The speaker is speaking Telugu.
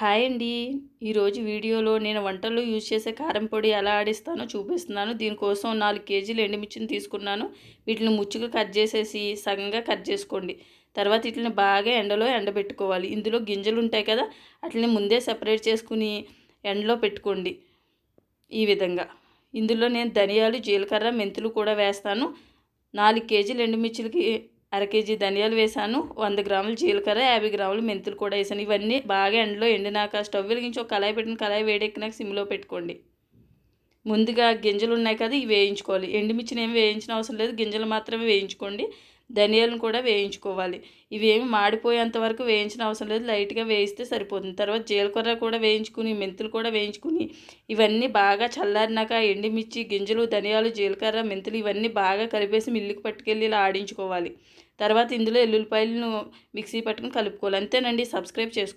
హాయ్ అండి. ఈరోజు వీడియోలో నేను వంటల్లో యూజ్ చేసే కారం పొడి ఎలా ఆడిస్తానో చూపిస్తున్నాను. దీనికోసం నాలుగు కేజీలు ఎండుమిర్చిని తీసుకున్నాను. వీటిని ముచ్చుగా కట్ చేసేసి సగంగా కట్ చేసుకోండి. తర్వాత వీటిని బాగా ఎండలో ఎండబెట్టుకోవాలి. ఇందులో గింజలు ఉంటాయి కదా వాటిని ముందే సెపరేట్ చేసుకుని ఎండలో పెట్టుకోండి ఈ విధంగా. ఇందులో నేను ధనియాలు జీలకర్ర మెంతులు కూడా వేస్తాను. నాలుగు కేజీలు ఎండుమిర్చిలకి అర కేజీ ధనియాలు వేసాను వంద గ్రాములు జీలకర్ర యాభై గ్రాములు మెంతులు కూడా వేసాను. ఇవన్నీ బాగా ఎండలో ఎండినాక స్టవ్ వెలిగించి ఒక కళాయి పెట్టిన కళాయి వేడెక్కినాక సిమ్లో పెట్టుకోండి. ముందుగా గింజలు ఉన్నాయి కదా ఇవి వేయించుకోవాలి. ఎండుమిర్చిని ఏమి వేయించిన అవసరం లేదు. గింజలు మాత్రమే వేయించుకోండి. ధనియాలను కూడా వేయించుకోవాలి. ఇవేమి మాడిపోయేంత వరకు వేయించిన అవసరం లేదు. లైట్గా వేయిస్తే సరిపోతుంది. తర్వాత జీలకర్ర కూడా వేయించుకుని మెంతులు కూడా వేయించుకుని ఇవన్నీ బాగా చల్లారినాక ఎండుమిర్చి గింజలు ధనియాలు జీలకర్ర మెంతులు ఇవన్నీ బాగా కలిపేసి మిల్లుకి పట్టుకెళ్ళి ఇలా ఆడించుకోవాలి. తర్వాత ఇందులో ఎల్లుల్లిపాయలను మిక్సీ పట్టుకుని కలుపుకోవాలి. అంతేనండి. సబ్స్క్రైబ్ చేసుకో